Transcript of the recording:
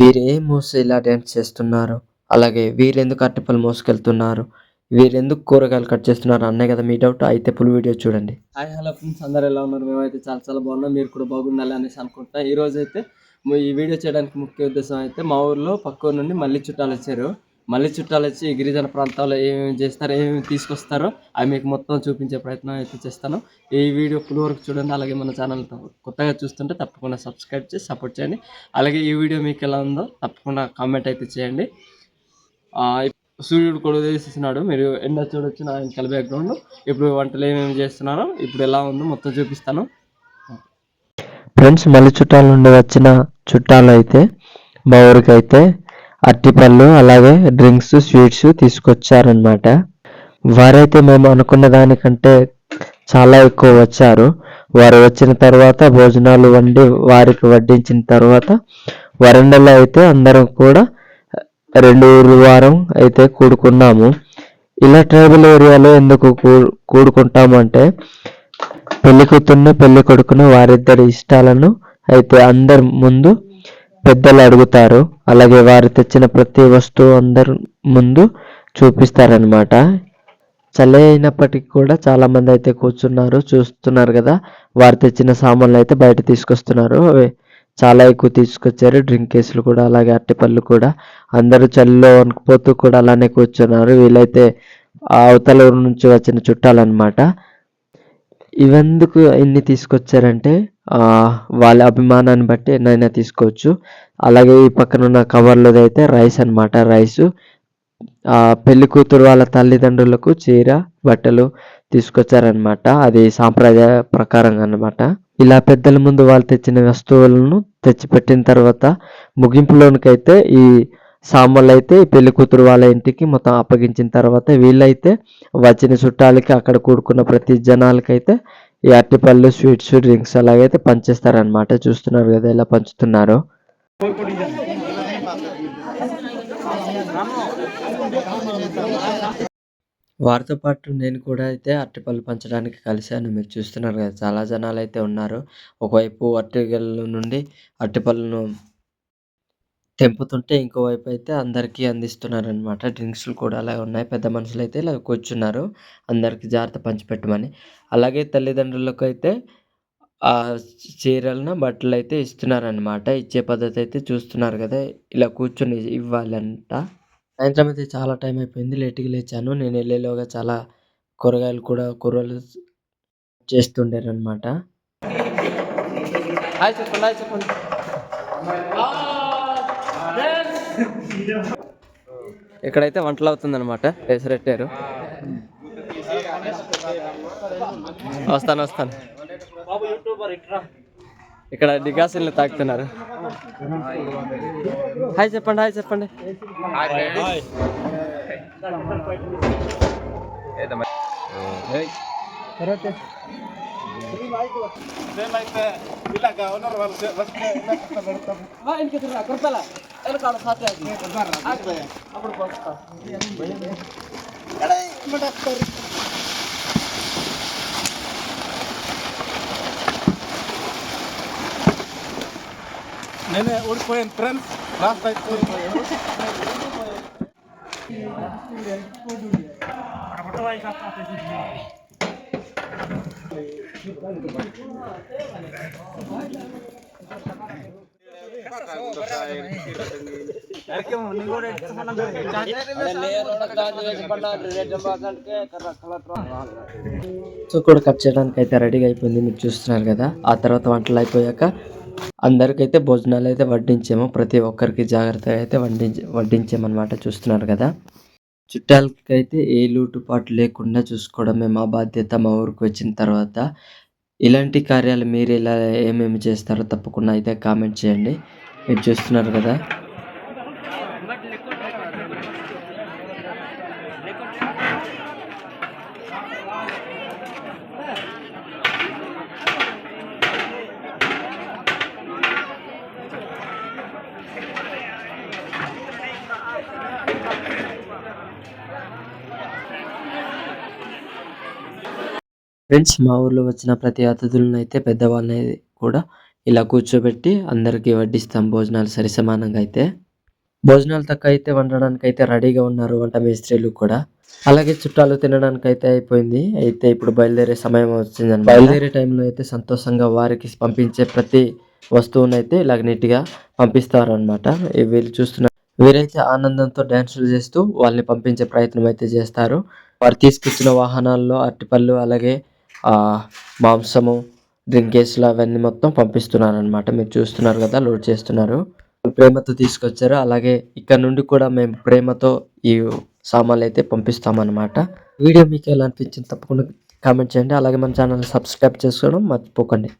వీరు ఏ మోసి ఇలా డ్యాన్స్ చేస్తున్నారు. అలాగే వీరెందుకు అరటిపళ్ళు మోసుకెళ్తున్నారు? వీరెందుకు కూరగాయలు కట్ చేస్తున్నారు? అన్నే కదా మీ డౌట్ అయితే ఫుల్ వీడియో చూడండి. హాయ్ హలో ఫ్రెండ్స్ అందరు ఎలా ఉన్నారు? మేమైతే చాలా చాలా బాగున్నాం. మీరు కూడా బాగుండాలి అనేసి అనుకుంటున్నాం. ఈరోజు అయితే ఈ వీడియో చేయడానికి ముఖ్య ఉద్దేశం అయితే మా ఊర్లో పక్క ఊరు నుండి మళ్ళీ చుట్టాలు వచ్చారు. మళ్ళీ చుట్టాలు వచ్చి గిరిజన ప్రాంతాల్లో ఏమేమి చేస్తారో ఏమేమి తీసుకొస్తారో అవి మీకు మొత్తం చూపించే ప్రయత్నం అయితే చేస్తాను. ఈ వీడియో ఫుల్ వరకు చూడండి అలాగే మన ఛానల్ కొత్తగా చూస్తుంటే తప్పకుండా సబ్స్క్రైబ్ చేసి సపోర్ట్ చేయండి. అలాగే ఈ వీడియో మీకు ఎలా ఉందో తప్పకుండా కామెంట్ అయితే చేయండి. సూర్యుడు కూడా ఉదయిస్తున్నాడు. మీరు ఎండ చూడొచ్చు నా వెనకాల బ్యాక్గ్రౌండ్ ఇప్పుడు వంటలు ఏమేమి చేస్తున్నారో ఇప్పుడు ఎలా ఉందో మొత్తం చూపిస్తాను. ఫ్రెండ్స్ మళ్ళీ చుట్టాల నుండి వచ్చిన చుట్టాలు అయితే మా ఊరికి అయితే అరటిపళ్ళు అలాగే డ్రింక్స్ స్వీట్స్ తీసుకొచ్చారనమాట వారైతే మేము అనుకున్న దానికంటే చాలా ఎక్కువ వచ్చారు. వారు వచ్చిన తర్వాత భోజనాలు వండి వారికి వడ్డించిన తర్వాత వరండాలో అయితే అందరం కూడా రెండు ఊరు వారం అయితే కూడుకున్నాము. ఇలా ట్రైబల్ ఏరియాలో ఎందుకు కూ- కూడుకుంటాము అంటే పెళ్ళి కూతుర్ని పెళ్ళి కొడుకును వారిద్దరి ఇష్టాలను అయితే అందరి ముందు పెద్దలు అడుగుతారు. అలాగే వారు తెచ్చిన ప్రతి వస్తువు అందరు ముందు చూపిస్తారనమాట చలి అయినప్పటికీ కూడా చాలా మంది అయితే కూర్చున్నారు చూస్తున్నారు కదా. వారు తెచ్చిన సామాన్లు అయితే బయట తీసుకొస్తున్నారు. అవి చాలా ఎక్కువ తీసుకొచ్చారు. డ్రింక్ కేసులు కూడా అలాగే అరటిపళ్ళు కూడా. అందరూ చలిలో వణుకుపోతూ కూడా అలానే కూర్చున్నారు. వీళ్ళైతే అవతల ఊరు నుంచి వచ్చిన చుట్టాలన్నమాట. ఇవెందుకు ఇన్ని తీసుకొచ్చారంటే వాళ్ళ అభిమానాన్ని బట్టి ఎన్నైనా తీసుకోవచ్చు. అలాగే ఈ పక్కన ఉన్న కవర్లోది అయితే రైస్ అన్నమాట. రైస్ పెళ్ళి కూతురు వాళ్ళ తల్లిదండ్రులకు చీర బట్టలు తీసుకొచ్చారనమాట అది సాంప్రదాయ ప్రకారంగా అన్నమాట. ఇలా పెద్దల ముందు వాళ్ళు తెచ్చిన వస్తువులను తెచ్చిపెట్టిన తర్వాత ముగింపులోనికైతే ఈ సామాన్లు అయితే పెళ్ళి కూతురు వాళ్ళ ఇంటికి మొత్తం అప్పగించిన తర్వాత వీళ్ళైతే వచ్చిన చుట్టాలకి అక్కడ కూడుకున్న ప్రతి జనాలకైతే ఈ అరటిపళ్ళు స్వీట్స్ డ్రింక్స్ అలాగైతే పంచేస్తారనమాట చూస్తున్నారు కదా ఇలా పంచుతున్నారు. వారితో పాటు నేను కూడా అయితే అరటిపళ్ళు పంచడానికి కలిశాను. మీరు చూస్తున్నారు కదా చాలా జనాలు అయితే ఉన్నారు. ఒకవైపు అరటిగల నుండి అరటిపళ్ళను తెంపుతుంటే ఇంకోవైపు అయితే అందరికీ అందిస్తున్నారనమాట డ్రింక్స్లు కూడా అలా ఉన్నాయి. పెద్ద మనుషులు అయితే ఇలా కూర్చున్నారు. అందరికీ జాగ్రత్త పంచిపెట్టమని. అలాగే తల్లిదండ్రులకు అయితే ఆ చీరలను బట్టలు అయితే ఇస్తున్నారనమాట ఇచ్చే పద్ధతి అయితే చూస్తున్నారు కదా ఇలా కూర్చొని ఇవ్వాలంట. సాయంత్రం అయితే చాలా టైం అయిపోయింది లేట్గా లేచాను. నేను వెళ్ళేలోగా చాలా కూరగాయలు కూడా కూరలు చేస్తుండారనమాట హాయ్ చెప్పండి చెప్పండి. ఇక్కడైతే వంటలు అవుతుందన్నమాట. పెసరెట్టారు. వస్తాను వస్తాను. ఇక్కడ డికాసిన్లు తాకుతున్నారు హాయ్ చెప్పండి హాయ్ చెప్పండి. నేనే ఓడిపోయాను ఫ్రెండ్స్ లాస్ట్ అయిపోయింది సో కూడా కట్ చేయడానికి అయితే రెడీగా అయిపోయింది. మీరు చూస్తున్నారు కదా. ఆ తర్వాత వంటలు అయిపోయాక అందరికైతే భోజనాలు అయితే వడ్డించాము. ప్రతి ఒక్కరికి జాగ్రత్తగా అయితే వడ్డించ వడ్డించామన్నమాట చూస్తున్నారు కదా. చుట్టాలకి అయితే ఏ లోటుపాటు లేకుండా చూసుకోవడమే మా బాధ్యత. మా ఊరికి వచ్చిన తర్వాత ఇలాంటి కార్యాలు మీరు ఇలా ఏమేమి చేస్తారో తప్పకుండా అయితే కామెంట్ చేయండి. మీరు చూస్తున్నారు కదా. ఫ్రెండ్స్ మా ఊర్లో వచ్చిన ప్రతి అతిథులను అయితే పెద్దవాళ్ళని కూడా ఇలా కూర్చోబెట్టి అందరికీ వడ్డిస్తాం భోజనాలు సరి సమానంగా అయితే. భోజనాలు తక్కువ అయితే వండడానికి అయితే రెడీగా ఉన్నారు వంట మేస్త్రీలు కూడా. అలాగే చుట్టాలు తినడానికి అయితే అయిపోయింది. అయితే ఇప్పుడు బయలుదేరే సమయం వచ్చింది బయలుదేరే టైంలో అయితే సంతోషంగా వారికి పంపించే ప్రతి వస్తువునైతే అయితే ఇలాగ నీట్గా పంపిస్తారు అనమాట వీళ్ళు చూస్తున్న వీరైతే ఆనందంతో డ్యాన్సులు చేస్తూ వాళ్ళని పంపించే ప్రయత్నం అయితే చేస్తారు. వారు తీసుకొచ్చిన వాహనాల్లో అరటిపళ్ళు అలాగే మాంసము డ్రింకేస్లు అవన్నీ మొత్తం పంపిస్తున్నారు అనమాట మీరు చూస్తున్నారు కదా లోడ్ చేస్తున్నారు. ప్రేమతో తీసుకొచ్చారు. అలాగే ఇక్కడ నుండి కూడా మేము ప్రేమతో ఈ సామాన్లు అయితే పంపిస్తామన్నమాట. వీడియో మీకు ఎలా అనిపించింది తప్పకుండా కామెంట్ చేయండి. అలాగే మన ఛానల్ సబ్స్క్రైబ్ చేసుకోవడం మర్చిపోకండి.